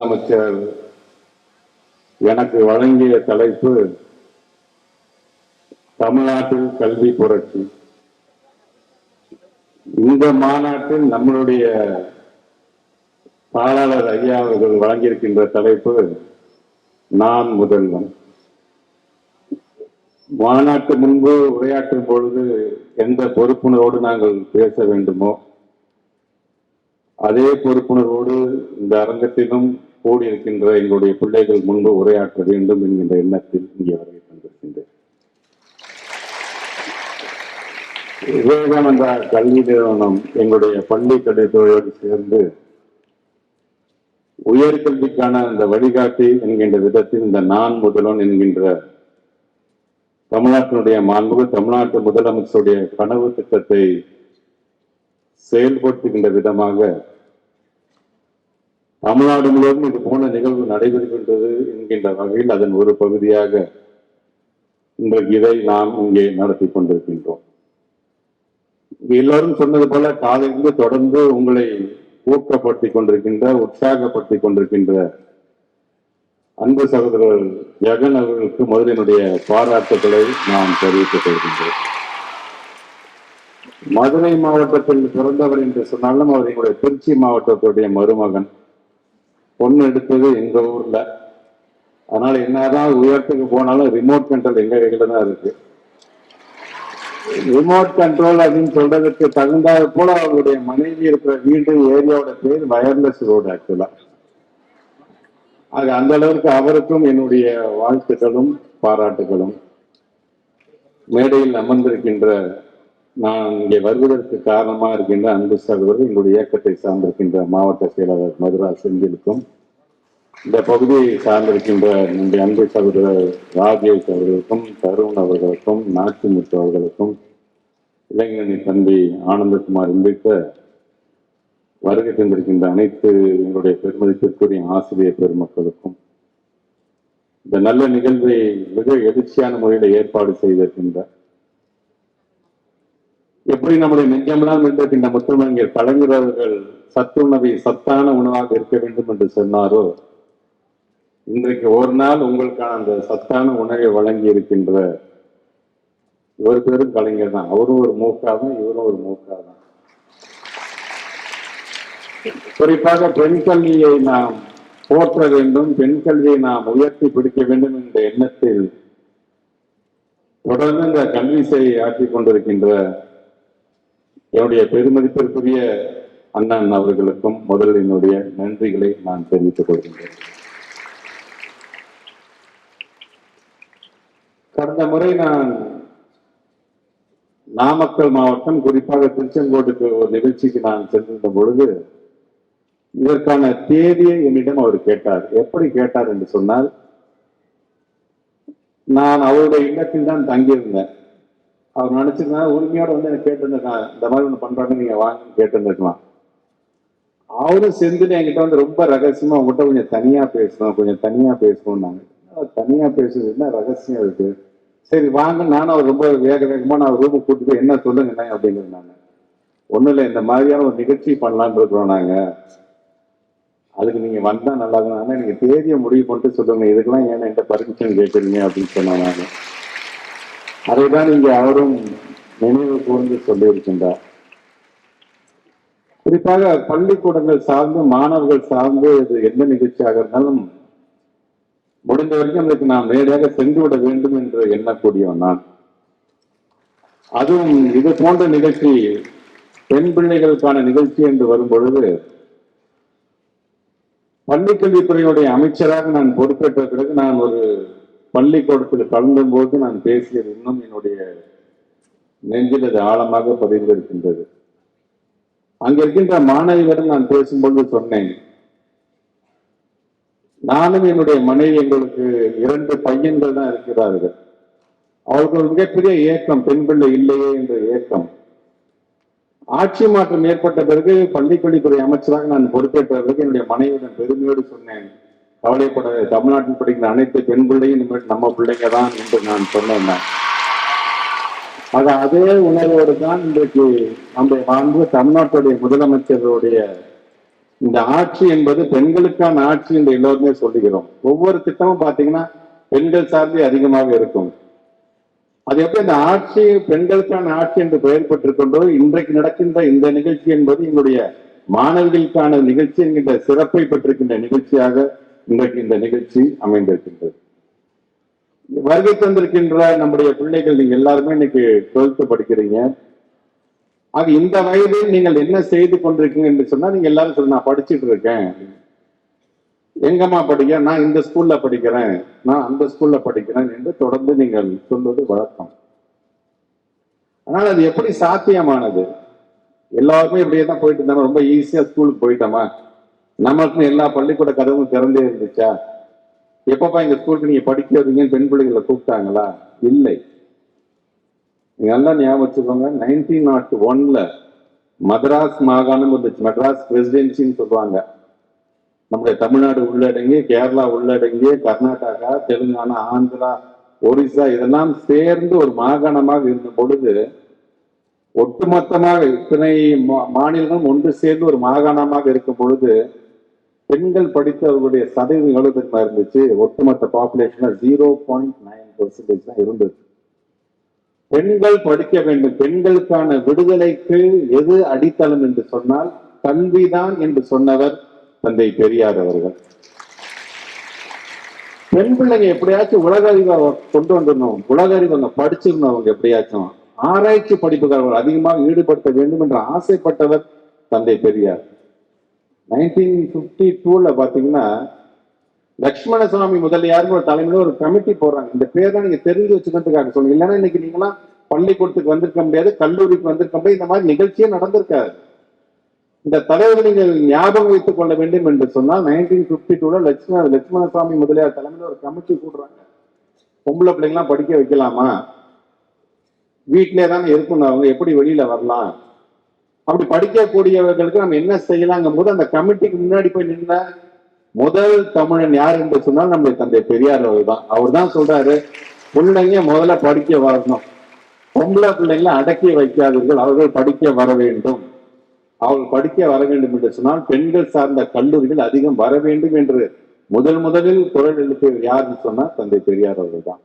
அமைச்சர் எனக்கு வழங்கிய தலைப்பு தமிழ்நாட்டில் கல்வி புரட்சி. இந்த மாநாட்டில் நம்மளுடைய பாலாளர் ஐயா அவர்கள் வழங்கியிருக்கின்ற தலைப்பு நான் முதல்வன். மாநாட்டு முன்பு உரையாற்றும் பொழுது எந்த பொறுப்புணர்வோடு நாங்கள் பேச வேண்டுமோ அதே பொறுப்புணர்வோடு இந்த அரங்கத்திலும் கூடியிருக்கின்ற எங்களுடைய பிள்ளைகள் முன்பு உரையாற்ற வேண்டும் என்கின்ற எண்ணத்தில் இங்கே வருகை தந்திருக்கின்றேன். விவேகானந்தா கல்வி நிறுவனம் எங்களுடைய பள்ளி கல்வித்துறையோடு சேர்ந்து உயர்கல்விக்கான அந்த வழிகாட்டி என்கின்ற விதத்தில் இந்த நான் முதல்வன் என்கின்ற தமிழ்நாட்டினுடைய மாண்புகு தமிழ்நாட்டு முதலமைச்சருடைய கனவு திட்டத்தை செயல்படுத்துகின்ற விதமாக தமிழ்நாடு முழுவதும் இது போன்ற நிகழ்வு நடைபெறுகின்றது என்கின்ற வகையில் அதன் ஒரு பகுதியாக இன்றைக்கு இதை நாம் இங்கே நடத்தி கொண்டிருக்கின்றோம். எல்லாரும் சொன்னது போல காலையிலிருந்து தொடர்ந்து உங்களை ஊக்கப்படுத்தி கொண்டிருக்கின்ற உற்சாகப்படுத்தி கொண்டிருக்கின்ற அன்பு சகோதரர் ஜெகன் அவர்களுக்கு முதலினுடைய பாராட்டுகளை நாம் தெரிவித்துக் கொள்கின்றோம். மதுரை மாவட்டத்தில் பிறந்தவர் என்று சொன்னாலும் அவர் எங்களுடைய திருச்சி மாவட்டத்துடைய மருமகன். பொண்ணு எடுத்தது எங்க ஊர்ல. அதனால என்னதான் உயரத்துக்கு போனாலும் ரிமோட் கண்ட்ரோல் எங்க கையில தான் இருக்கு. ரிமோட் கண்ட்ரோல் அப்படின்னு சொல்றதுக்கு தகுந்தாது போல அவருடைய மனைவி இருக்கிற வீடு ஏரியாவோட பேர் வயர்லெஸ் ரோடு ஆக்சுவலா அது அந்த அளவுக்கு அவருக்கும் என்னுடைய வாழ்த்துக்களும் பாராட்டுகளும். மேடையில் அமர்ந்திருக்கின்ற நான் இங்கே வருவதற்கு காரணமாக இருக்கின்ற அன்பு சகோதரர் எங்களுடைய இயக்கத்தை சார்ந்திருக்கின்ற மாவட்ட செயலாளர் மதுரா செந்திலுக்கும் இந்த பகுதியை சார்ந்திருக்கின்ற நம்முடைய அன்பு சகோதரர் ராஜேஷ் அவர்களுக்கும் தருண் அவர்களுக்கும் நாச்சிமுத்து அவர்களுக்கும் இளைஞரணி தம்பி ஆனந்தகுமார் உள்ளிட்ட வருகை தந்திருக்கின்ற அனைத்து எங்களுடைய பெருமதிப்பிற்குரிய ஆசிரியர் பெருமக்களுக்கும் இந்த நல்ல நிகழ்வை மிக எழுச்சியான முறையில் ஏற்பாடு செய்திருக்கின்ற எப்படி நம்முடைய நெஞ்சமெல்லாம் இருந்திருக்கின்ற முத்தமிழர் கலைஞர் சத்துணவை சத்தான உணவாக இருக்க வேண்டும் என்று சொன்னாரோ? இன்றைக்கு ஒரு நாள் உங்களுக்கான அந்த சத்தான உணவை வழங்கி இருக்கின்ற இவர் பேரும் கலைஞர் தான். அவரும் ஒரு மூக்கா தான் இவரும் ஒரு மூக்கா தான். குறிப்பாக பெண் கல்வியை நாம் போற்ற வேண்டும் பெண் கல்வியை நாம் உயர்த்தி பிடிக்க வேண்டும் என்ற எண்ணத்தில் தொடர்ந்து இந்த கல்வி செய்தி ஆற்றிக் கொண்டிருக்கின்ற என்னுடைய பெருமதிப்பிற்குரிய அண்ணன் அவர்களுக்கும் முதலில் என்னுடைய நன்றிகளை நான் தெரிவித்துக் கொள்கின்றேன். கடந்த முறை நான் நாமக்கல் மாவட்டம் குறிப்பாக திருச்செங்கோட்டுக்கு ஒரு நிகழ்ச்சிக்கு நான் சென்றிருந்த பொழுது இதற்கான தேதியை என்னிடம் அவர் கேட்டார். எப்படி கேட்டார் என்று சொன்னால் நான் அவருடைய இல்லத்தில் தான் தங்கியிருந்தேன். அவர் நினைச்சிருந்தா உரிமையோட வந்து எனக்கு கேட்டிருந்திருக்கான் இந்த மாதிரி ஒன்று பண்றாங்க நீங்க வாங்கன்னு கேட்டிருந்திருக்கலாம். அவரும் செஞ்சுட்டு என்கிட்ட வந்து ரொம்ப ரகசியமா உங்ககிட்ட கொஞ்சம் தனியா பேசணும் கொஞ்சம் தனியா பேசணும்னாங்க. தனியா பேசுறதுன்னா ரகசியம் இருக்கு? சரி வாங்க நானும் அவர் ரொம்ப வேக வேகமா நான் ரூமுக்கு கூட்டு போய் என்ன சொல்லுங்க அப்படிங்கிறது நாங்க ஒன்றும் இல்லை இந்த மாதிரியான ஒரு நிகழ்ச்சி பண்ணலான்னு இருக்கிறோம் நாங்க. அதுக்கு நீங்க வந்தா நல்லா இருக்கும். ஆனா நீங்க தேதியை முடிவு பண்ணிட்டு சொல்லுங்க இதுக்கெல்லாம் ஏன் என்கிட்ட பர்மிஷன் கேட்குறீங்க அப்படின்னு சொன்னாங்க. அதைதான் இங்கே அவரும் நினைவு கூர்ந்து சொல்லியிருக்கின்றார். குறிப்பாக பள்ளிக்கூடங்கள் சார்ந்து மாணவர்கள் சார்ந்து இது எந்த நிகழ்ச்சியாக இருந்தாலும் முடிந்த வரைக்கும் அதுக்கு நாம் நேரடியாக சென்று விட வேண்டும் என்று எண்ணக்கூடியவன் நான். அதுவும் இது போன்ற நிகழ்ச்சி பெண் பிள்ளைகளுக்கான நிகழ்ச்சி என்று வரும் பொழுது பள்ளிக்கல்வித்துறையுடைய அமைச்சராக நான் பொறுப்பேற்ற பிறகு நான் ஒரு பள்ளிக்கூடத்தில் கலந்த போது நான் பேசியது இன்னும் என்னுடைய நெஞ்சில் அது ஆழமாக பதிந்திருக்கின்றது. அங்க இருக்கின்ற மாணவியிடம் நான் பேசும்போது சொன்னேன் நானும் என்னுடைய மனைவி எங்களுக்கு இரண்டு பையன்கள் தான் இருக்கிறார்கள். அவர்கள் மிகப்பெரிய ஏக்கம் பெண் பிள்ளை இல்லையே என்ற ஏக்கம். ஆட்சி மாற்றம் ஏற்பட்ட பிறகு பள்ளிக்கல்வித்துறை அமைச்சராக நான் பொறுப்பேற்ற பிறகு என்னுடைய மனைவியிடம் பெருமையோடு சொன்னேன் கவலைப்பட தமிழ்நாட்டில் படிக்கிற அனைத்து பெண் பிள்ளையும் இனிமேல் நம்ம பிள்ளைங்க தான் என்று நான் சொன்னேன். அது அதே உணர்வோடு தான் இன்றைக்கு நம்முடைய மாண்பு தமிழ்நாட்டுடைய முதலமைச்சருடைய இந்த ஆட்சி என்பது பெண்களுக்கான ஆட்சி என்று எல்லோருமே சொல்லுகிறோம். ஒவ்வொரு திட்டமும் பாத்தீங்கன்னா பெண்கள் சார்ந்தே அதிகமாக இருக்கும். அது எப்படி இந்த ஆட்சி பெண்களுக்கான ஆட்சி என்று பெயர் பெற்றுக்கொண்டோ இன்றைக்கு நடக்கின்ற இந்த நிகழ்ச்சி என்பது எங்களுடைய மாணவிகளுக்கான நிகழ்ச்சி என்கின்ற சிறப்பை பெற்றிருக்கின்ற நிகழ்ச்சியாக இன்றைக்கு இந்த நிகழ்ச்சி அமைந்திருக்கின்றது. வருகை தந்திருக்கின்ற நம்முடைய பிள்ளைகள் நீங்க எல்லாருமே இன்னைக்கு டுவெல்த் படிக்கிறீங்க. ஆக இந்த வயதில் நீங்கள் என்ன செய்து கொண்டிருக்கீங்க என்று சொன்னா நீங்க எல்லாரும் சொல்ல நான் படிச்சுட்டு இருக்கேன். எங்கம்மா படிக்க நான் இந்த ஸ்கூல்ல படிக்கிறேன். நான் அந்த ஸ்கூல்ல படிக்கிறேன் என்று தொடர்ந்து நீங்கள் சொல்வது வழக்கம். ஆனால் அது எப்படி சாத்தியமானது? எல்லாருமே இப்படியே தான் போயிட்டு இருந்தாங்க. ரொம்ப ஈஸியா ஸ்கூலுக்கு போயிட்டோமா? நமக்கு எல்லா பள்ளிக்கூட கதவும் திறந்தே இருந்துச்சா? எப்பப்பா எங்க ஸ்கூலுக்கு நீங்க படிக்க வருவீங்கன்னு பெண் பிள்ளைகளை கூப்பிட்டாங்களா? இல்லை. நீங்க நல்லா ஞாபகம் வச்சுக்கோங்க. நைன்டீன் நாட் ஒன்ல மதராஸ் மாகாணம் இருந்துச்சு மெட்ராஸ் பிரசிடென்சின்னு சொல்லுவாங்க. நம்முடைய தமிழ்நாடு உள்ளடங்கி கேரளா உள்ளடங்கி கர்நாடகா தெலுங்கானா ஆந்திரா ஒரிசா இதெல்லாம் சேர்ந்து ஒரு மாகாணமாக இருந்த பொழுது ஒட்டுமொத்தமாக இத்தனை மா- மாநிலங்களும் ஒன்று சேர்ந்து ஒரு மாகாணமாக இருக்கும் பொழுது பெண்கள் படித்தவர்களுடைய சதவீதம் எவ்வளவு பெருமா இருந்துச்சு. ஒட்டுமொத்த population zero point nine percentage தான் இருந்தது. பெண்கள் படிக்க வேண்டும். பெண்களுக்கான விடுதலைக்கு எது அடித்தளம் என்று சொன்னால் கல்விதான் என்று சொன்னவர் தந்தை பெரியார் அவர்கள். பெண் பிள்ளைங்க எப்படியாச்சும் உலக அறிவை கொண்டு வந்துடணும். உலக அறிவு அவங்க அவங்க எப்படியாச்சும். ஆராய்ச்சி படிப்புகள் அதிகமாக ஈடுபடுத்த வேண்டும் என்று ஆசைப்பட்டவர் தந்தை பெரியார். நைன்டீன் பிப்டி டூவில் பார்த்தீங்கன்னா லக்ஷ்மணசாமி முதலியார்னு ஒரு தலைமையில் ஒரு கமிட்டி போடுறாங்க. இந்த பேரை நீங்கள் தெரிஞ்சு வச்சுக்கிறதுக்காக சொல்லுங்க இல்லைன்னா இன்னைக்கு நீங்களாம் பள்ளிக்கூடத்துக்கு வந்திருக்க முடியாது கல்லூரிக்கு வந்திருக்க முடியாது. இந்த மாதிரி நிகழ்ச்சியே நடந்திருக்காது. இந்த தலைவர் நீங்கள் ஞாபகம் வைத்துக் கொள்ள வேண்டும் என்று சொன்னால் நைன்டீன் ஃபிஃப்டி டூல லட்சுமண லட்சுமணசாமி முதலியார் தலைமையில் ஒரு கமிட்டி கூடுறாங்க பொம்பளை பிள்ளைங்களாம் படிக்க வைக்கலாமா? வீட்டிலே தானே இருக்கணும் அவங்க எப்படி வெளியில வரலாம்? அப்படி படிக்கக்கூடியவர்களுக்கு நம்ம என்ன செய்யலாங்கும் போது அந்த கமிட்டிக்கு முன்னாடி போய் நின்ற முதல் தமிழன் யார் என்று சொன்னால் நம்முடைய தந்தை பெரியார் அவர் தான். அவர் தான் சொல்றாரு பிள்ளைங்க முதல்ல படிக்க வரணும். பொம்பளை பிள்ளைங்களை அடக்கி வைக்காதீர்கள். அவர்கள் படிக்க வர வேண்டும். அவர்கள் படிக்க வர வேண்டும் என்று சொன்னால் பெண்கள் சார்ந்த கல்லூரிகள் அதிகம் வர வேண்டும் என்று முதல் முதலில் குரல் எழுப்பியவர் யாருன்னு சொன்னா தந்தை பெரியார் அவர்கள் தான்.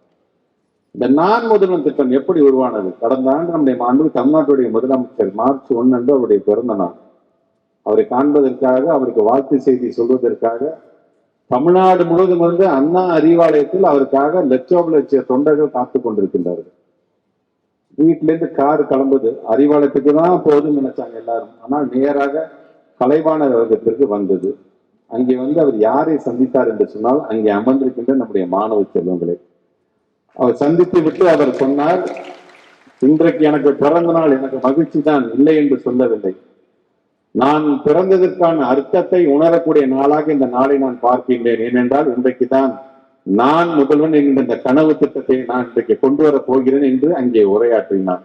இந்த நான் முதல்வன் திட்டம் எப்படி உருவானது? கடந்த ஆண்டு நம்முடைய மாண்பு தமிழ்நாட்டுடைய முதலமைச்சர் மார்ச் ஒன்று அன்று அவருடைய பிறந்த நாள். அவரை காண்பதற்காக அவருக்கு வாழ்த்து செய்தி சொல்வதற்காக தமிழ்நாடு முழுவதும் இருந்து அண்ணா அறிவாலயத்தில் அவருக்காக லட்சோப லட்ச தொண்டர்கள் காத்து கொண்டிருக்கின்றார்கள். வீட்டிலேருந்து கார் கிளம்புது. அறிவாலயத்துக்கு தான் போதும் நினைச்சாங்க எல்லாரும். ஆனால் நேராக கலைவாணர் வர்க்கத்திற்கு வந்தது. அங்கே வந்து அவர் யாரை சந்தித்தார் என்று சொன்னால் அங்கே அமர்ந்திருக்கின்ற நம்முடைய மாணவ செல்வங்களே அவர் சந்தித்து விட்டு அவர் சொன்னார் இன்றைக்கு எனக்கு பிறந்த நாள் எனக்கு மகிழ்ச்சி தான் இல்லை என்று சொல்லவில்லை. நான் பிறந்ததற்கான அர்த்தத்தை உணரக்கூடிய நாளாக இந்த நாளை நான் பார்க்கின்றேன். ஏனென்றால் இன்றைக்கு தான் நான் முதல்வன் என்கிற இந்த கனவு திட்டத்தை நான் இன்றைக்கு கொண்டு வரப் போகிறேன் என்று அங்கே உரையாற்றினார்.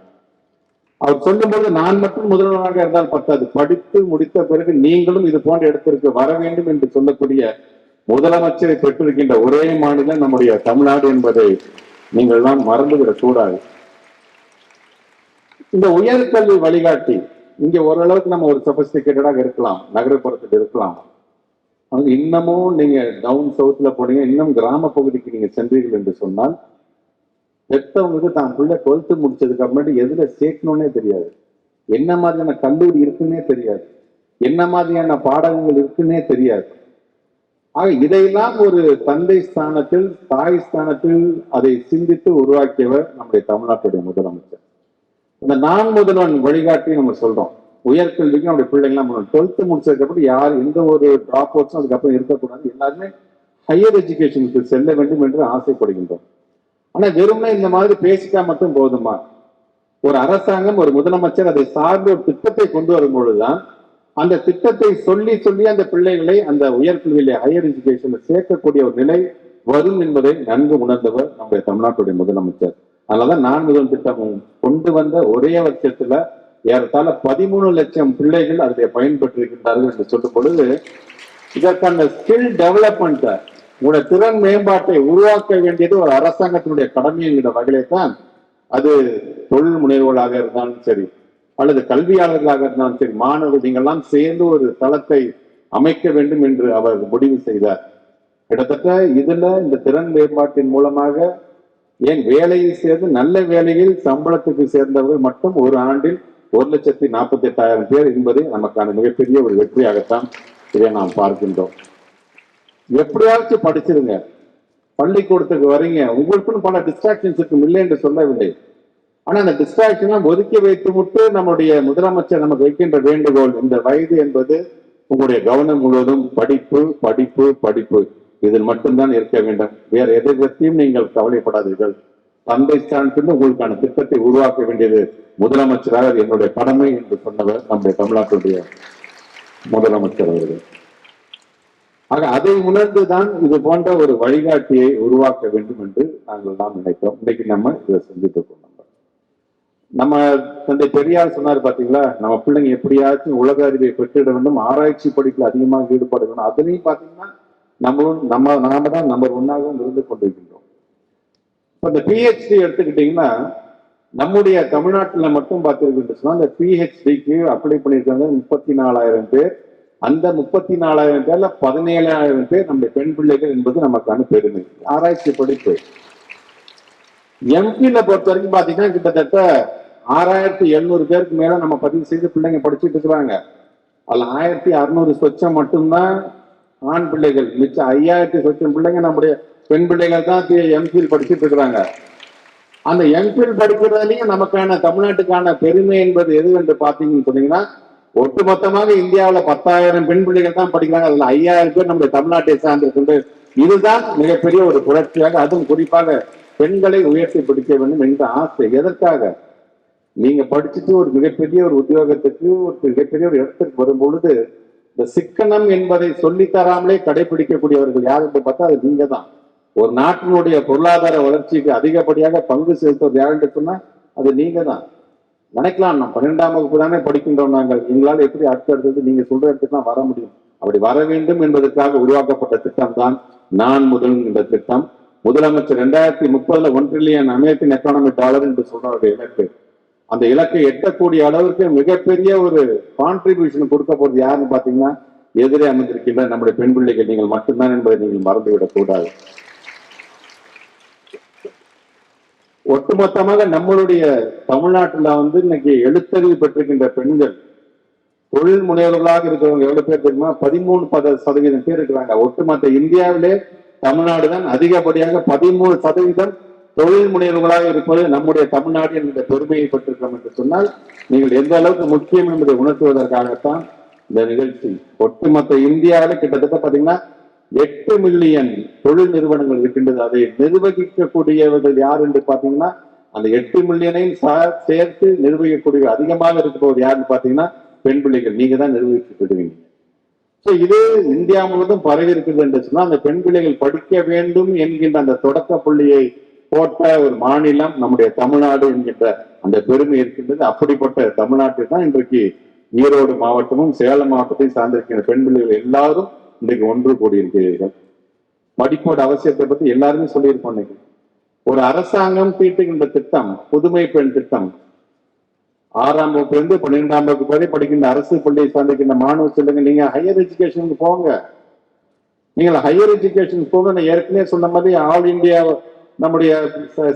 அவர் சொல்லும்போது நான் மட்டும் முதல்வனாக இருந்தால் பத்தாது. படித்து முடித்த பிறகு நீங்களும் இது போன்ற இடத்திற்கு வர வேண்டும் என்று சொல்லக்கூடிய முதலமைச்சரை பெற்றிருக்கின்ற ஒரே மாநிலம் நம்முடைய தமிழ்நாடு என்பதை நீங்கள் தான் மறந்துவிடக் கூடாது. இந்த உயர்கல்வி வழிகாட்டி இங்க ஓரளவுக்கு நம்ம ஒரு சபஸ்டிகேட்டடாக இருக்கலாம் நகரப்புறத்தில் இருக்கலாம். அங்க இன்னமும் நீங்க டவுன் சவுத்ல போனீங்க இன்னும் கிராம பகுதிக்கு நீங்க சென்றீர்கள் என்று சொன்னால் பெத்தவங்களுக்கு தான் பிள்ளை டுவெல்த்து முடிச்சதுக்கு அப்புறமேட்டு எதுல சேர்க்கணும்னே தெரியாது. என்ன மாதிரியான கல்லூரி இருக்குன்னே தெரியாது. என்ன மாதிரியான பாடகங்கள் இருக்குன்னே தெரியாது. ஆக இதையெல்லாம் ஒரு தந்தை ஸ்தானத்தில் தாய் ஸ்தானத்தில் அதை சிந்தித்து உருவாக்கியவர் நம்முடைய தமிழ்நாட்டுடைய முதலமைச்சர். இந்த நான் முதல்வன் வழிகாட்டி நம்ம சொல்றோம். உயர்கல்விக்கு நம்முடைய பிள்ளைங்களாம் டுவெல்த்து முடிச்சதுக்கப்புறம் யார் எந்த ஒரு டிராப் அவுட்ஸும் அதுக்கப்புறம் இருக்கக்கூடாது. எல்லாருமே ஹையர் எஜுகேஷனுக்கு செல்ல வேண்டும் என்று ஆசைப்படுகின்றோம். ஆனா வெறுமனே இந்த மாதிரி பேசிட்டா மட்டும் போதுமா? ஒரு அரசாங்கம் ஒரு முதலமைச்சர் அதை சார்ந்த ஒரு திட்டத்தை கொண்டு வரும் பொழுதுதான் அந்த திட்டத்தை சொல்லி சொல்லி அந்த பிள்ளைகளை அந்த உயர்கல்வியில ஹையர் எஜுகேஷன்ல சேர்க்கக்கூடிய ஒரு நிலை வரும் என்பதை நன்கு உணர்ந்தவர் நம்முடைய தமிழ்நாட்டுடைய முதலமைச்சர். அதனாலதான் நான் முதல் திட்டம் கொண்டு வந்த ஒரே வருஷத்துல ஏறத்தாழ பதிமூணு லட்சம் பிள்ளைகள் அதில் பயன்பெற்றிருக்கின்றார்கள் என்று சொல்லும் பொழுது இதற்கான ஸ்கில் டெவலப்மெண்ட் உங்களுடைய திறன் மேம்பாட்டை உருவாக்க வேண்டியது ஒரு அரசாங்கத்தினுடைய கடமை என்கிற வகையிலே தான் அது தொழில் முனைவோர்களாக இருந்தாலும் சரி அல்லது கல்வியாளர்களாக இருந்தாலும் சரி மாணவர்கள் நீங்கள்லாம் சேர்ந்து ஒரு தளத்தை அமைக்க வேண்டும் என்று அவர் முடிவு செய்தார். கிட்டத்தட்ட இதுல இந்த திறன் மேம்பாட்டின் மூலமாக ஏன் வேலையை சேர்ந்து நல்ல வேலையில் சம்பளத்துக்கு சேர்ந்தவர்கள் மட்டும் ஒரு ஆண்டில் ஒரு லட்சத்தி நாற்பத்தி எட்டாயிரம் பேர் என்பது நமக்கான மிகப்பெரிய ஒரு வெற்றியாகத்தான் இதை நாம் பார்க்கின்றோம். எப்படியாச்சும் படிச்சிருங்க. பள்ளிக்கூடத்துக்கு வரீங்க. உங்களுக்குன்னு பல டிஸ்ட்ராக்ஷன்ஸ் இல்லை என்று சொல்லவில்லை. ஆனா அந்த டிஸ்ட்ராக்ஷன் ஒதுக்கி வைத்து விட்டு நம்முடைய முதலமைச்சர் நமக்கு வைக்கின்ற வேண்டுகோள் இந்த வயது என்பது உங்களுடைய கவனம் முழுவதும் படிப்பு படிப்பு படிப்பு. இதில் மட்டும்தான் இருக்க வேண்டும். வேற எதை பற்றியும் நீங்கள் கவலைப்படாதீர்கள். தந்தை ஸ்டாண்டிலிருந்து உங்களுக்கான திட்டத்தை உருவாக்க வேண்டியது முதலமைச்சராக என்னுடைய கடமை என்று சொன்னவர் நம்முடைய தமிழ்நாட்டுடைய முதலமைச்சர் அவர்கள். ஆக அதை உணர்ந்துதான் இது போன்ற ஒரு வழிகாட்டியை உருவாக்க வேண்டும் என்று நாங்கள் நாம் நினைக்கிறோம். இன்னைக்கு நம்ம இதை செஞ்சுட்டு இருக்கோம். நம்ம தந்தை பெரியார் சொன்னார் பாத்தீங்களா? நம்ம பிள்ளைங்க எப்படியாச்சும் உலக அறிவை பெற்றிட வேண்டும் ஆராய்ச்சி படிப்பில் அதிகமாக ஈடுபட வேண்டும். அதுலயும் பாத்தீங்கன்னா நம்மளும் நம்ம நாம தான் நம்பர் ஒன்னாகவும் இருந்து கொண்டிருக்கின்றோம். இப்ப இந்த பிஹெச்டி எடுத்துக்கிட்டீங்கன்னா நம்முடைய தமிழ்நாட்டுல மட்டும் பார்த்துருக்கின்றா சொன்னா இந்த பிஹெச்டிக்கு அப்ளை பண்ணியிருக்காங்க முப்பத்தி நாலாயிரம் பேர். அந்த முப்பத்தி நாலாயிரம் பேர்ல பதினேழாயிரம் பேர் நம்முடைய பெண் பிள்ளைகள் என்பது நமக்கான பெருமை ஆராய்ச்சி படிப்பு. எம்பியில பொறுத்த வரைக்கும் பாத்தீங்கன்னா கிட்டத்தட்ட ஆறாயிரத்தி எழுநூறு பேருக்கு மேல நம்ம பதிவு செய்து பிள்ளைங்க படிச்சுட்டு இருக்கிறாங்க. அதுல ஆயிரத்தி அறுநூறு சொச்சம் மட்டும்தான் ஆண் பிள்ளைகள். மிச்சம் ஐயாயிரத்தி சொச்சம் பிள்ளைங்க நம்முடைய பெண் பிள்ளைகள் தான் எம்பியில் படிச்சுட்டு இருக்கிறாங்க. அந்த எம்பில் படிக்கிறதுலையும் நமக்கான தமிழ்நாட்டுக்கான பெருமை என்பது எது என்று பாத்தீங்கன்னு சொன்னீங்கன்னா ஒட்டுமொத்தமாக இந்தியாவில் பத்தாயிரம் பெண் பிள்ளைகள் தான் படிக்கிறாங்க. அதுல ஐயாயிரம் பேர் நம்முடைய தமிழ்நாட்டை சார்ந்திருக்கின்ற இதுதான் மிகப்பெரிய ஒரு புரட்சியாக அதுவும் குறிப்பாக பெண்களை உயர்த்தி பிடிக்க வேண்டும் என்ற ஆசை. எதற்காக? நீங்க படிச்சுட்டு ஒரு மிகப்பெரிய ஒரு உத்தியோகத்துக்கு ஒரு மிகப்பெரிய ஒரு இடத்துக்கு வரும் பொழுது இந்த சிக்கனம் என்பதை சொல்லித்தராமலே கடைபிடிக்கக்கூடியவர்கள் யார் என்று பார்த்தா அது நீங்க தான் ஒரு நாட்டினுடைய பொருளாதார வளர்ச்சிக்கு அதிகப்படியாக பங்கு செலுத்துவது யார் என்று சொன்னா அது நீங்க தான் நினைக்கலாம் நான் பன்னெண்டாம் வகுப்பு தானே படிக்கின்றோம் நாங்கள். எங்களால் எப்படி அடுத்தடுத்தது நீங்க சொல்ற இடத்துக்கு வர முடியும். அப்படி வர வேண்டும் என்பதற்காக உருவாக்கப்பட்ட திட்டம் தான் நான் முதல் என்ற திட்டம். முதலமைச்சர் ரெண்டாயிரத்தி முப்பதுல one trillion American economy dollar என்று சொல்ற இலக்கு அந்த இலக்கை எட்டக்கூடிய அளவிற்கு மிகப்பெரிய ஒரு கான்ட்ரிபியூஷன் கொடுக்க போறது யாருன்னு பாத்தீங்கன்னா எதிரே அமைந்திருக்கின்ற நம்முடைய பெண் பிள்ளைகள் நீங்கள் மட்டும்தான் என்பதை நீங்கள் மறந்துவிடக் கூடாது. ஒட்டுமொத்தமாக நம்மளுடைய தமிழ்நாட்டுல வந்து இன்னைக்கு எழுத்தறிவு பெற்றிருக்கின்ற பெண்கள் தொழில் முனைவர்களாக இருக்கிறவங்க எவ்வளவு பேர் தெரியுமா? பதிமூணு பத சதவீதம் பேர் இருக்கிறாங்க. ஒட்டுமொத்த இந்தியாவிலே தமிழ்நாடு தான் அதிகப்படியாக பதிமூணு சதவீதம் தொழில் முனைவர்களாக இருப்பது நம்முடைய தமிழ்நாடு என்கிற பெருமையை பெற்றிருக்கிறோம் என்று சொன்னால் நீங்கள் எந்த அளவுக்கு முக்கியம் என்பதை உணர்த்துவதற்காகத்தான் இந்த நிகழ்ச்சி. ஒட்டுமொத்த இந்தியாவில் கிட்டத்தட்ட பாத்தீங்கன்னா எட்டு மில்லியன் தொழில் நிறுவனங்கள் இருக்கின்றது. அதை நிர்வகிக்கக்கூடியவர்கள் யார் என்று பாத்தீங்கன்னா அந்த எட்டு மில்லியனையும் சேர்த்து நிர்வகிக்கக்கூடிய அதிகமாக இருப்பவர் யாருன்னு பாத்தீங்கன்னா பெண் பிள்ளைகள். நீங்க தான் நிர்வகிக்கப்படுவீங்க ஸோ இது இந்தியா முழுவதும் பரவி இருக்கிறது என்று சொன்னா அந்த பெண் பிள்ளைகள் படிக்க வேண்டும் என்கின்ற அந்த தொடக்க புள்ளியை போட்ட ஒரு மாநிலம் நம்முடைய தமிழ்நாடு என்கின்ற அந்த பெருமை இருக்கின்றது. அப்படிப்பட்ட தமிழ்நாட்டில் தான் இன்றைக்கு ஈரோடு மாவட்டமும் சேலம் மாவட்டத்தையும் சார்ந்திருக்கின்ற பெண் பிள்ளைகள் எல்லாரும் இன்றைக்கு ஒன்று கூடியிருக்கிறீர்கள். படிப்போட அவசியத்தை பத்தி எல்லாருமே சொல்லியிருக்கோம் ஒரு அரசாங்கம் தீட்டுகின்ற திட்டம் புதுமை பெண் திட்டம். ஆறாம் வகுப்புலேருந்து பன்னிரெண்டாம் வகுப்பு வரை படிக்கின்ற அரசு பள்ளியை சார்ந்திருக்கின்ற மாணவ செல்லுங்க நீங்க ஹையர் எஜுகேஷனுக்கு போங்க. நீங்கள் ஹையர் எஜுகேஷன் போக நான் ஏற்கனவே சொன்ன மாதிரி ஆல் இந்தியா நம்முடைய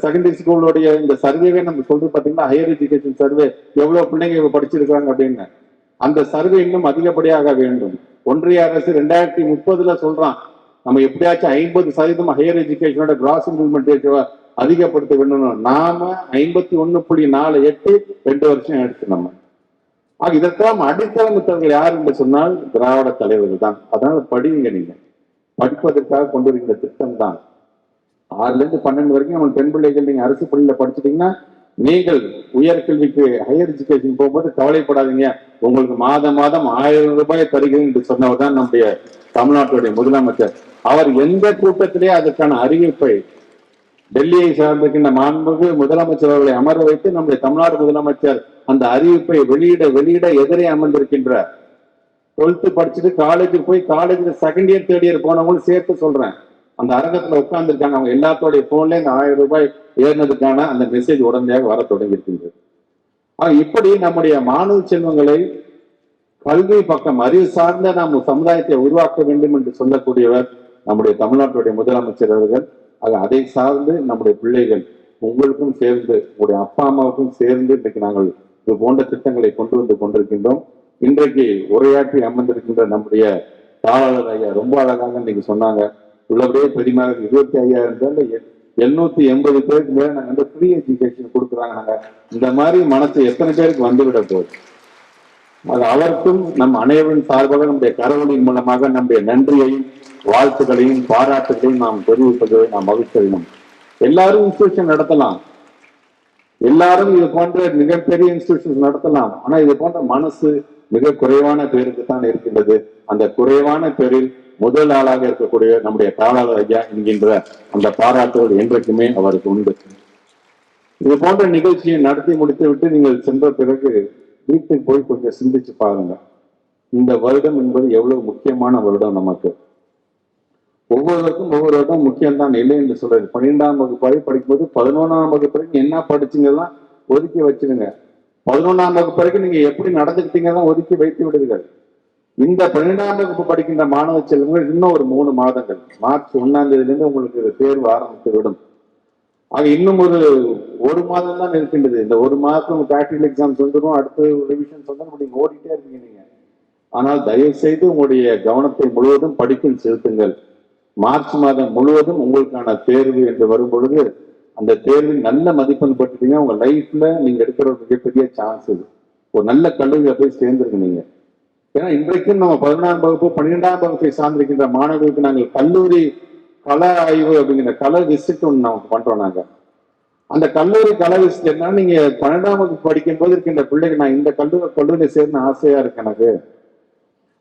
செகண்டரி ஸ்கூலுடைய இந்த சர்வேவே நம்ம சொல்றது பாத்தீங்கன்னா ஹையர் எஜுகேஷன் சர்வே எவ்வளவு பிள்ளைங்க இவங்க படிச்சிருக்காங்க அப்படின்னு. அந்த சர்வே இன்னும் அதிகப்படியாக வேண்டும். ஒன்றிய அரசு ரெண்டாயிரத்தி முப்பதுல சொல்றான் நம்ம எப்படியாச்சும் ஐம்பது சதவீதம் ஹையர் எஜுகேஷனோட கிராஸ் இம்ப்ளிமெண்டேஷன் அதிகப்படுத்த வேண்டும் நாம ஐம்பத்தி ஒண்ணு புள்ளி நாலு எட்டு ரெண்டு வருஷம் எடுத்து நம்ம. ஆக இதற்கெல்லாம் அடித்தளமிட்டவர்கள் யார் என்று சொன்னால் திராவிட தலைவர்கள் தான். அதனால படிங்க நீங்க. படிப்பதற்காக கொண்டு வருகின்ற திட்டம் தான். ஆறுல இருந்து பன்னெண்டு வரைக்கும் நம்ம பெண் பிள்ளைகள் நீங்கள் அரசு பள்ளியில படிச்சிட்டீங்கன்னா நீங்கள் உயர்கல்விக்கு ஹையர் எஜுகேஷன் போகும்போது கவலைப்படாதீங்க. உங்களுக்கு மாதம் மாதம் ஆயிரம் ரூபாய் தருகிறேன் என்று சொன்னவர் தான் நம்முடைய தமிழ்நாட்டுடைய முதலமைச்சர். அவர் எந்த கூட்டத்திலே அதற்கான அறிவிப்பை டெல்லியை சார்ந்திருக்கின்ற மாண்புமிகு முதலமைச்சர் அவர்களை அமர வைத்து நம்முடைய தமிழ்நாடு முதலமைச்சர் அந்த அறிவிப்பை வெளியிட வெளியிட எதிரே அமர்ந்திருக்கின்ற டுவெல்த்து படிச்சுட்டு காலேஜுக்கு போய் காலேஜ்ல செகண்ட் இயர் தேர்ட் இயர் போனவங்களும் சேர்த்து சொல்றேன். அந்த அரங்கத்துல உட்கார்ந்துருக்காங்க. அவங்க எல்லாத்தோடைய போன்ல இந்த ஆயிரம் ரூபாய் ஏறினதுக்கான அந்த மெசேஜ் உடனடியாக வர தொடங்கி இருக்கின்றது ஆனா இப்படி நம்முடைய மாணவ செல்வங்களை கல்வி பக்கம் அறிவு சார்ந்த நாம் சமுதாயத்தை உருவாக்க வேண்டும் என்று சொல்லக்கூடியவர் நம்முடைய தமிழ்நாட்டுடைய முதலமைச்சர் அவர்கள். ஆக அதை சார்ந்து நம்முடைய பிள்ளைகள் உங்களுக்கும் சேர்ந்து உங்களுடைய அப்பா அம்மாவுக்கும் சேர்ந்து இன்றைக்கு நாங்கள் இது போன்ற திட்டங்களை கொண்டு வந்து கொண்டிருக்கின்றோம். இன்றைக்கு உரையாற்றி அமர்ந்திருக்கின்ற நம்முடைய தாளர் ஐயா ரொம்ப அழகாக இன்னைக்கு சொன்னாங்க. உள்ளபடியே பெரியமாக இருபத்தி ஐயாயிரம் பேர்ல எழுநூத்தி எண்பது பேருக்கு மேல நாங்க வந்து ஃப்ரீ எஜுகேஷன் கொடுக்குறாங்க நாங்க. இந்த மாதிரி மனசு எத்தனை பேருக்கு வந்துவிட போகுது? அது அவருக்கும் நம் அனைவரின் சார்பாக நம்முடைய கரவொலியின் மூலமாக நம்முடைய நன்றியையும் வாழ்த்துக்களையும் பாராட்டுகளையும் நாம் தெரிவிப்பதை நாம் மகிழ்ச்சியடையும் எல்லாரும் இன்ஸ்டியூஷன் நடத்தலாம். எல்லாரும் இது போன்ற மிகப்பெரிய இன்ஸ்டியூஷன் நடத்தலாம். ஆனா இது போன்ற மனசு மிக குறைவான பேருக்கு தான் இருக்கின்றது. அந்த குறைவான பேரில் முதல் ஆளாக இருக்கக்கூடிய நம்முடைய தாளாளர் ஐயா என்கின்ற அந்த பாராட்டுகள் என்றைக்குமே அவருக்கு உண்டு. இது போன்ற நிகழ்ச்சியை நடத்தி முடித்து விட்டு நீங்கள் சென்ற பிறகு வீட்டுக்கு போய் கொஞ்சம் சிந்திச்சு பாருங்க இந்த வருடம் என்பது எவ்வளவு முக்கியமான வருடம் நமக்கு. ஒவ்வொருவருக்கும் ஒவ்வொரு வருடம் முக்கியம்தான் இல்லை என்று சொல்றது. பன்னிரெண்டாம் வகுப்பு வரை படிக்கும்போது பதினொன்றாம் வகுப்பு வரைக்கும் என்ன படிச்சீங்கலாம் ஒதுக்கி வச்சிருங்க பதினொன்றாம் வகுப்பு வரைக்கும் நீங்க எப்படி நடந்துக்கிட்டீங்கலாம் ஒதுக்கி வைத்து விடுவீர்கள் இந்த பன்னிரெண்டாம் வகுப்பு படிக்கின்ற மாணவ செல்வங்கள் இன்னும் ஒரு மூணு மாதங்கள். மார்ச் ஒன்னாம் தேதியிலிருந்து உங்களுக்கு இது தேர்வு ஆரம்பித்து விடும் ஆக இன்னும் ஒரு ஒரு மாதம் தான் இருக்கின்றது. இந்த ஒரு மாதம் ப்ராக்டிகல் எக்ஸாம்ஸ் வந்துடும் அடுத்து ரிவிஷன்ஸ் வந்து நீங்க ஓடிட்டே இருக்கீங்க நீங்க. ஆனால் தயவு செய்து உங்களுடைய கவனத்தை முழுவதும் படிப்பில் செலுத்துங்கள். மார்ச் மாதம் முழுவதும் உங்களுக்கான தேர்வு என்று வரும் பொழுது அந்த தேர்வில் நல்ல மதிப்பெண் பெற்றுட்டீங்க உங்க லைஃப்ல நீங்க எடுக்கிற ஒரு மிகப்பெரிய சான்ஸ் இது. ஒரு நல்ல கல்லூரியில போய் சேர்ந்துருக்கு நீங்க. ஏன்னா இன்றைக்கும் நம்ம பதினொன்றாம் வகுப்பு பன்னிரெண்டாம் வகுப்பை சார்ந்திருக்கின்ற மாணவர்களுக்கு நாங்கள் கல்லூரி கல ஆய்வு அப்படிங்கிற கல விசிட் ஒன்று நமக்கு பண்றோம் நாங்க. அந்த கல்லூரி கல விசிட் என்ன நீங்க பன்னெண்டாம் வகுப்பு படிக்கும் போது இருக்கின்ற பிள்ளைக்கு நான் இந்த கல்லூரி கல்லூரியில சேர்ந்து ஆசையா இருக்கு எனக்கு.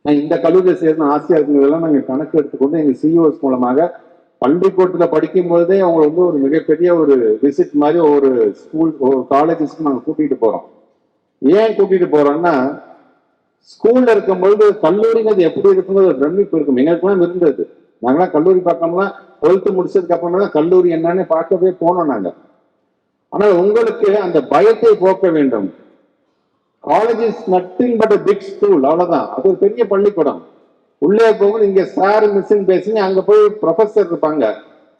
நான் இந்த கல்லூரியில சேர்ந்து ஆசையா இருக்குங்கிறதெல்லாம் நாங்கள் கணக்கு எடுத்துக்கொண்டு எங்க சிஇஓஸ் மூலமாக பள்ளிக்கூடத்துல படிக்கும் பொழுதே அவங்க வந்து ஒரு மிகப்பெரிய ஒரு விசிட் மாதிரி ஒரு ஸ்கூல் ஒரு காலேஜஸ்க்கு நாங்கள் கூட்டிகிட்டு போறோம். ஏன் கூட்டிட்டு போறோம்னா ஸ்கூல்ல இருக்கும் பொழுது கல்லூரிங்கிறது எப்படி இருக்குங்கிறது ஒரு பிரமிப்பு இருக்கும். எங்களுக்குலாம் இருந்தது. நாங்களாம் கல்லூரி பார்க்கணும்னா டுவெல்த்து முடிச்சதுக்கு அப்புறமா தான் கல்லூரி என்னன்னு பார்க்கவே போனோம் நாங்க. ஆனால் உங்களுக்கு அந்த பயத்தை போக்க வேண்டும். College is nothing but big school அவ்வளவுதான். அது ஒரு பெரிய பள்ளிக்கூடம். உள்ளே போகும்போது இங்க சார் மிஸ்ன்னு பேசுங்க அங்க போய் ப்ரொஃபசர் இருப்பாங்க.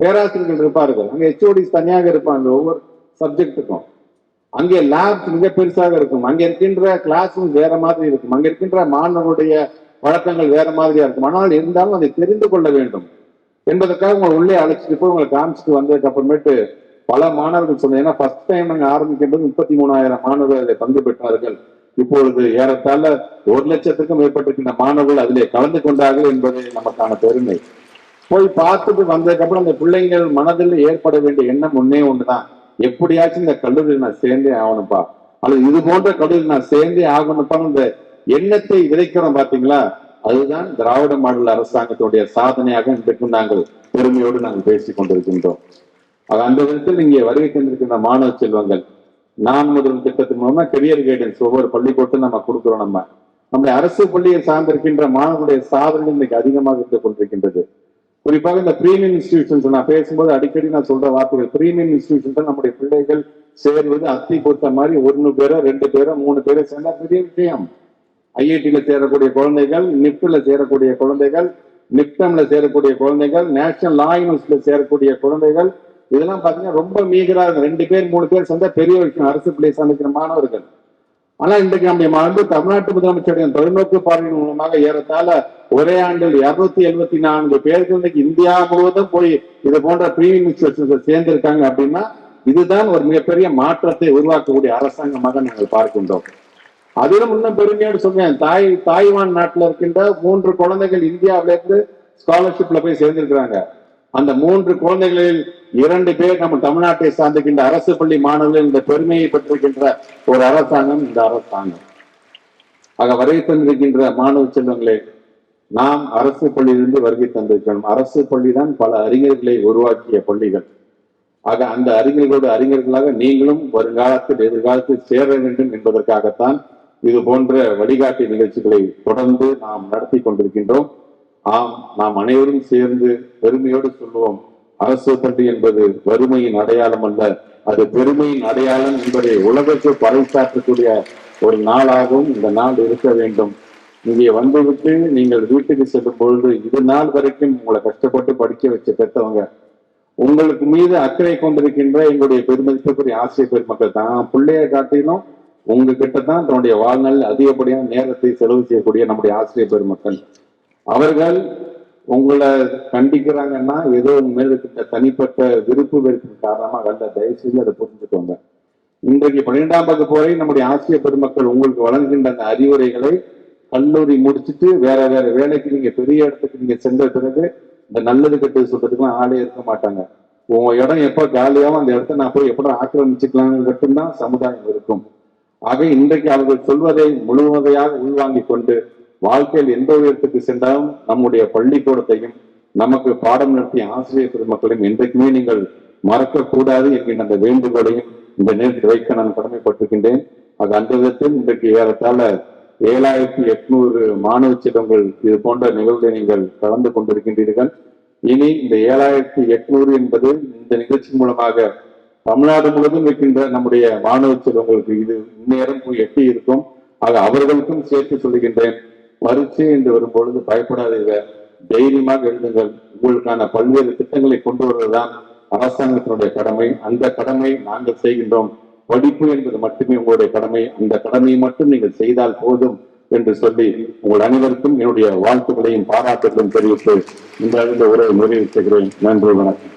பேராசிரியர்கள் இருப்பார்கள். அங்க ஹெச்ஓடிஸ் தனியாக இருப்பாங்க. ஒவ்வொரு சப்ஜெக்ட்டுக்கும் அங்கே லேப் மிக பெருசாக இருக்கும். அங்க இருக்கின்ற கிளாஸும் வேற மாதிரி இருக்கும். அங்க இருக்கின்ற மாணவர்களுடைய வழக்கங்கள் வேற மாதிரியா இருக்கும். ஆனால் இருந்தாலும் அதை தெரிந்து கொள்ள வேண்டும். என்பதற்காக உங்களை உள்ளே அழைச்சிட்டு போய் உங்களை காமிச்சிட்டு வந்ததுக்கு அப்புறமேட்டு பல மாணவர்கள் சொன்னேன். ஏன்னா ஃபர்ஸ்ட் டைம் ஆரம்பிக்கும் ஆரம்பிக்கின்றது முப்பத்தி மூணாயிரம் மாணவர்கள் அதில் பங்கு பெற்றார்கள். இப்பொழுது ஏறத்தாழ ஒரு லட்சத்துக்கும் மேற்பட்டிருக்கின்ற மாணவர்கள் அதிலே கலந்து கொண்டார்கள் என்பது நமக்கான பெருமை. போய் பார்த்துட்டு வந்ததுக்கப்புறம் அந்த பிள்ளைங்கள் மனதில் ஏற்பட வேண்டிய எண்ணம் ஒன்னே தான் எப்படியாச்சும் இந்த கல்லூரியில் நான் சேர்ந்தே ஆகணும்ப்பா அல்லது இது போன்ற கல்லூரியில் நான் சேர்ந்தே ஆகணும்ப்பா இந்த எண்ணத்தை விதைக்கிறோம் பாத்தீங்களா? அதுதான் திராவிட மாடல் அரசாங்கத்துடைய சாதனையாக இன்றைக்கும் நாங்கள் பெருமையோடு நாங்கள் பேசிக் கொண்டிருக்கின்றோம். அந்த விதத்தில் இங்கே வருகை தந்திருக்கின்ற மாணவ செல்வங்கள். நான் முதல் திட்டத்தின் மூலமா கெரியர் கைடன்ஸ் ஒவ்வொரு பள்ளிக்கூட்டம் நம்ம கொடுக்குறோம் நம்ம. நம்முடைய அரசு பள்ளியை சார்ந்திருக்கின்ற மாணவர்களுடைய சாதனை இன்னைக்கு அதிகமாக இருந்து கொண்டிருக்கின்றது. குறிப்பாக இந்த பிரீமியம் இன்ஸ்டிடியூஷன்ஸ் நான் பேசும்போது அடிக்கடி நான் சொல்ற வார்த்தைகள் பிரீமியம் இன்ஸ்டிடியூஷன் நம்முடைய பிள்ளைகள் சேர்வது அத்தி பொறுத்த மாதிரி ஒன்னு பேரோ ரெண்டு பேரோ மூணு பேரோ சேர்ந்தா பெரிய விஷயம். ஐஐடியில சேரக்கூடிய குழந்தைகள் நிப்ட்ல சேரக்கூடிய குழந்தைகள் நிப்டம்ல சேரக்கூடிய குழந்தைகள் நேஷனல் லா யூனிவர்சிட்டியில சேரக்கூடிய குழந்தைகள் இதெல்லாம் பாத்தீங்கன்னா ரொம்ப மீகரா இருக்கும். ரெண்டு பேர் மூணு பேர் சேர்ந்தா பெரிய விஷயம். அரசு பிள்ளை சந்திக்கிற மாணவர்கள். ஆனா இன்றைக்கு நம்முடைய வந்து தமிழ்நாட்டு முதலமைச்சருடைய தொலைநோக்கு பார்வையின் மூலமாக ஏறத்தாழ ஒரே ஆண்டில் இருநூத்தி எழுபத்தி நான்கு பேருக்கு இன்னைக்கு இந்தியா முழுவதும் போய் இது போன்ற பிரீமியம் சேர்ந்திருக்காங்க அப்படின்னா இதுதான் ஒரு மிகப்பெரிய மாற்றத்தை உருவாக்கக்கூடிய அரசாங்கமாக நாங்கள் பார்க்கின்றோம். அதிலும் இன்னும் பெருமையோடு சொல்றேன் தாய் தாய்வான் நாட்டில் இருக்கின்ற மூன்று குழந்தைகள் இந்தியாவில இருந்து ஸ்காலர்ஷிப்ல போய் சேர்ந்திருக்கிறாங்க. அந்த மூன்று குழந்தைகளில் இரண்டு பேர் நம்ம தமிழ்நாட்டை சார்ந்திருக்கின்ற அரசு பள்ளி மாணவர்கள் இந்த பெருமையை பெற்றிருக்கின்ற ஒரு அரசாங்கம் இந்த அரசாங்கம். ஆக வருகை மாணவ செல்வங்களே நாம் அரசு பள்ளியிலிருந்து வருகை தந்திருக்கணும் அரசு பள்ளி தான் பல அறிஞர்களை உருவாக்கிய பள்ளிகள். ஆக அந்த அறிஞர்களோடு அறிஞர்களாக நீங்களும் வருங்காலத்தில் எதிர்காலத்தில் சேர வேண்டும் என்பதற்காகத்தான் இது போன்ற வழிகாட்டி நிகழ்ச்சிகளை தொடர்ந்து நாம் நடத்தி கொண்டிருக்கின்றோம். ஆம் நாம் அனைவரும் சேர்ந்து பெருமையோடு சொல்லுவோம். அரசு பள்ளி என்பது வறுமையின் அடையாளம் அல்ல. அது பெருமையின் அடையாளம் என்பதை உலகத்தை பறைசாற்றக்கூடிய ஒரு நாளாகவும் இந்த நாள் இருக்க வேண்டும். இங்கே வந்துவிட்டு நீங்கள் வீட்டுக்கு செல்லும் பொழுது இது நாள் வரைக்கும் உங்களை கஷ்டப்பட்டு படிக்க வச்ச பெற்றவங்க உங்களுக்கு மீது அக்கறை கொண்டிருக்கின்ற எங்களுடைய பெருமதிப்புக்குரிய ஆசிரியர் பெருமக்கள் தான் பிள்ளைய காட்டிலும் உங்ககிட்ட தான் தன்னுடைய வாழ்நாளில் அதிகப்படியான நேரத்தை செலவு செய்யக்கூடிய நம்முடைய ஆசிரியர் பெருமக்கள். அவர்கள் உங்களை கண்டிக்கிறாங்கன்னா ஏதோ உங்க மேல இருக்கின்ற தனிப்பட்ட விருப்பு வெறுப்பு காரணமாக அல்ல தயவு செய்து அதை புரிஞ்சுக்கோங்க. இன்றைக்கு பன்னிரெண்டாம் வகுப்பு வரை நம்முடைய ஆசிரியர் பெருமக்கள் உங்களுக்கு வழங்குகின்ற அந்த அறிவுரைகளை கல்லூரி முடிச்சுட்டு வேற வேற வேலைக்கு நீங்க பெரிய இடத்துக்கு நீங்க சென்ற பிறகு இந்த நல்லது கெட்டது சொல்றதுக்குலாம் ஆளே இருக்க மாட்டாங்க. உங்க இடம் எப்ப காலியாவோ அந்த இடத்த நான் போய் எப்படி ஆக்கிரமிச்சுக்கலாம் மட்டும்தான் சமுதாயம் இருக்கும். ஆக இன்றைக்கு அவர்கள் சொல்வதை முழுவதையாக உள்வாங்கிக் கொண்டு வாழ்க்கையில் எந்த உயரத்துக்கு சென்றாலும் நம்முடைய பள்ளிக்கூடத்தையும் நமக்கு பாடம் நடத்திய ஆசிரியர் பெருமக்களையும் என்றைக்குமே நீங்கள் மறக்கக்கூடாது என்கின்ற அந்த வேண்டுகோளையும் இந்த நேரத்தில் வைக்க நான் கடமைப்பட்டிருக்கின்றேன். அது அந்த விதத்தில் இன்றைக்கு ஏறத்தாழ ஏழாயிரத்தி எட்நூறு மாணவ சிடங்கள் இது போன்ற நிகழ்வுகளை நீங்கள் கலந்து கொண்டிருக்கின்றீர்கள். இனி இந்த ஏழாயிரத்தி எட்நூறு என்பது இந்த நிகழ்ச்சி மூலமாக தமிழ்நாடு முழுவதும் இருக்கின்ற நம்முடைய மாணவ செல்வங்களுக்கு இது இந்நேரம் போய் எட்டி இருக்கும் ஆக அவர்களுக்கும் சேர்த்து சொல்லுகின்றேன். பரீட்சை என்று வரும் பொழுது பயப்படாதீங்க தைரியமாக எழுதுங்கள். உங்களுக்கான பல்வேறு திட்டங்களை கொண்டு வருவதுதான் அரசாங்கத்தினுடைய கடமை. அந்த கடமை நாங்கள் செய்கின்றோம். படிப்பு என்பது மட்டுமே உங்களுடைய கடமை. அந்த கடமையை மட்டும் நீங்கள் செய்தால் போதும் என்று சொல்லி உங்கள் அனைவருக்கும் என்னுடைய வாழ்த்துக்களையும் பாராட்டுகளையும் தெரிவித்து இந்த அளவில் நிறைவு செய்கிறேன். நன்றி வணக்கம்.